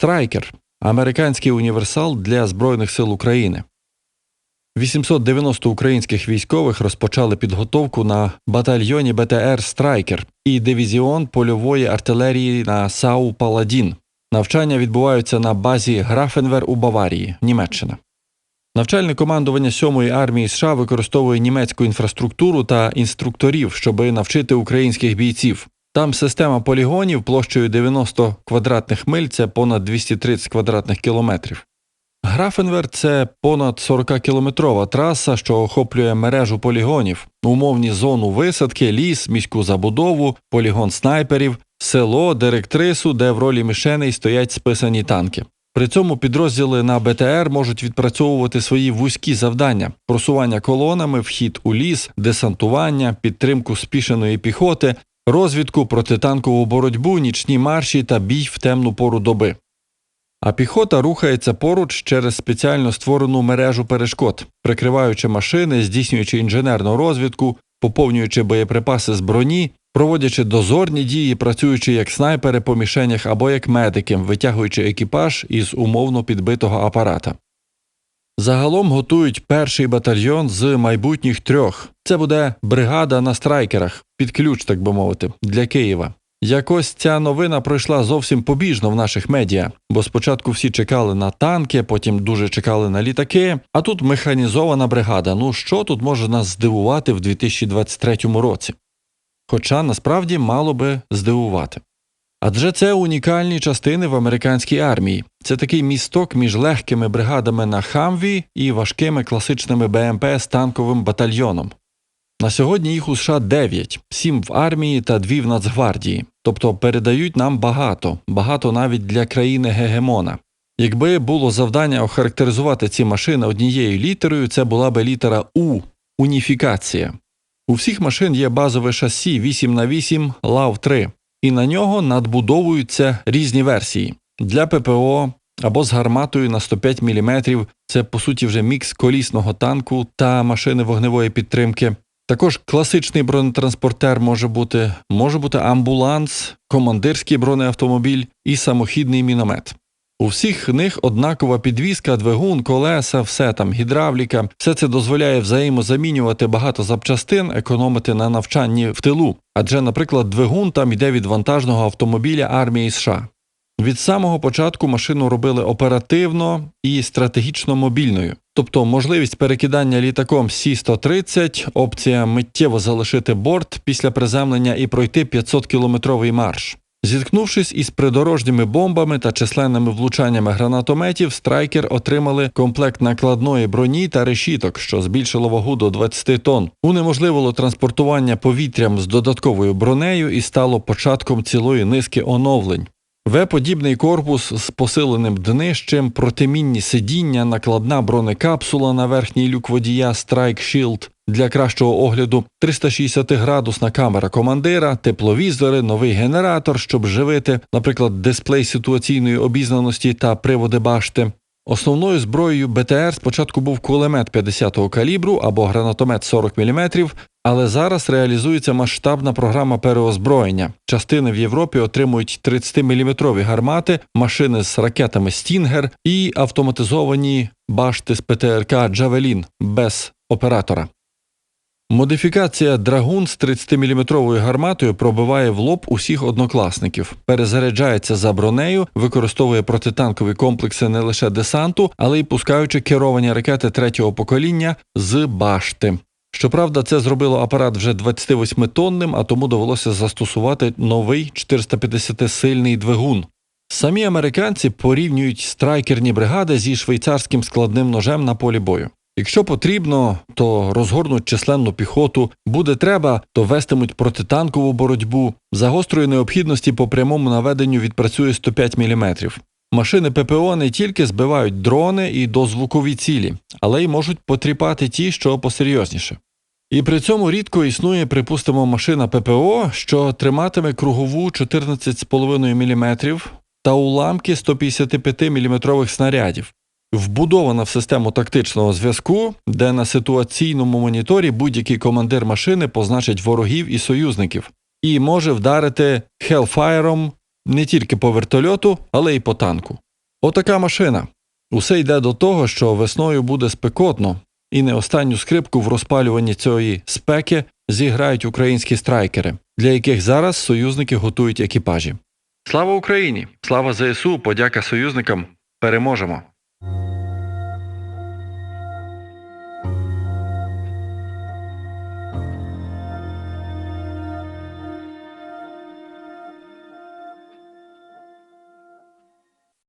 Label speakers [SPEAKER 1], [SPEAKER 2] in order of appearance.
[SPEAKER 1] Страйкер американський універсал для Збройних сил України. 890 українських військових розпочали підготовку на батальйоні БТР Страйкер і дивізіон польової артилерії на САУ Паладін. Навчання відбуваються на базі Графенвер у Баварії, Німеччина. Навчальне командування 7-ї армії США використовує німецьку інфраструктуру та інструкторів, щоб навчити українських бійців. Там система полігонів площею 90 квадратних миль це понад 230 квадратних кілометрів. Графенвер це понад 40-кілометрова траса, що охоплює мережу полігонів, умовні зону висадки, ліс, міську забудову, полігон снайперів, село, директрису, де в ролі мішеней стоять списані танки. При цьому підрозділи на БТР можуть відпрацьовувати свої вузькі завдання: просування колонами, вхід у ліс, десантування, підтримку спішеної піхоти, розвідку, протитанкову боротьбу, нічні марші та бій в темну пору доби. А піхота рухається поруч через спеціально створену мережу перешкод, прикриваючи машини, здійснюючи інженерну розвідку, поповнюючи боєприпаси з броні, проводячи дозорні дії, працюючи як снайпери по мішенях або як медики, витягуючи екіпаж із умовно підбитого апарата. Загалом готують перший батальйон з майбутніх трьох. Це буде бригада на страйкерах, під ключ, так би мовити, для Києва. Якось ця новина пройшла зовсім побіжно в наших медіа, бо спочатку всі чекали на танки, потім дуже чекали на літаки. А тут механізована бригада. Ну що тут може нас здивувати в 2023 році? Хоча насправді мало би здивувати. Адже це унікальні частини в американській армії. Це такий місток між легкими бригадами на Хамві і важкими класичними БМП з танковим батальйоном. На сьогодні їх у США 9, 7 в армії та 2 в Нацгвардії. Тобто передають нам багато, багато навіть для країни Гегемона. Якби було завдання охарактеризувати ці машини однією літерою, це була би літера У уніфікація. У всіх машин є базове шасі 8 на 8 лав 3 і на нього надбудовуються різні версії для ППО або з гарматою на 105 мм. Це по суті вже мікс колісного танку та машини вогневої підтримки. Також класичний бронетранспортер може бути, може бути амбуланс, командирський бронеавтомобіль і самохідний міномет. У всіх них однакова підвізка, двигун, колеса, все там, гідравліка, все це дозволяє взаємозамінювати багато запчастин, економити на навчанні в тилу. Адже, наприклад, двигун там йде від вантажного автомобіля армії США. Від самого початку машину робили оперативно і стратегічно мобільною, тобто можливість перекидання літаком Сі-130, опція миттєво залишити борт після приземлення і пройти 500-кілометровий марш. Зіткнувшись із придорожніми бомбами та численними влучаннями гранатометів, страйкер отримали комплект накладної броні та решіток, що збільшило вагу до 20 тонн. Унеможливило транспортування повітрям з додатковою бронею і стало початком цілої низки оновлень. В-подібний корпус з посиленим днищем, протимінні сидіння, накладна бронекапсула на верхній люк водія Strike Shield для кращого огляду, 360-градусна камера командира, тепловізори, новий генератор, щоб живити, наприклад, дисплей ситуаційної обізнаності та приводи башти. Основною зброєю БТР спочатку був кулемет 50-го калібру або гранатомет 40 мм, але зараз реалізується масштабна програма переозброєння. Частини в Європі отримують 30-мм гармати, машини з ракетами Стінгер і автоматизовані башти з ПТРК Джавелін без оператора. Модифікація Драгун з 30-мм гарматою пробиває в лоб усіх однокласників, перезаряджається за бронею, використовує протитанкові комплекси не лише десанту, але й пускаючи керовані ракети третього покоління з башти. Щоправда, це зробило апарат вже 28-тонним, а тому довелося застосувати новий 450-сильний двигун. Самі американці порівнюють страйкерні бригади зі швейцарським складним ножем на полі бою. Якщо потрібно, то розгорнуть численну піхоту, буде треба, то вестимуть протитанкову боротьбу. За гострої необхідності по прямому наведенню відпрацює 105 мм. Машини ППО не тільки збивають дрони і дозвукові цілі, але й можуть потріпати ті, що посерйозніше. І при цьому рідко існує, припустимо, машина ППО, що триматиме кругову 14,5 мм та уламки 155 мм снарядів. Вбудована в систему тактичного зв'язку, де на ситуаційному моніторі будь-який командир машини позначить ворогів і союзників, і може вдарити хелфайром не тільки по вертольоту, але й по танку. Отака машина. Усе йде до того, що весною буде спекотно, і не останню скрипку в розпалюванні цієї спеки зіграють українські страйкери, для яких зараз союзники готують екіпажі. Слава Україні! Слава ЗСУ! Подяка союзникам! Переможемо! you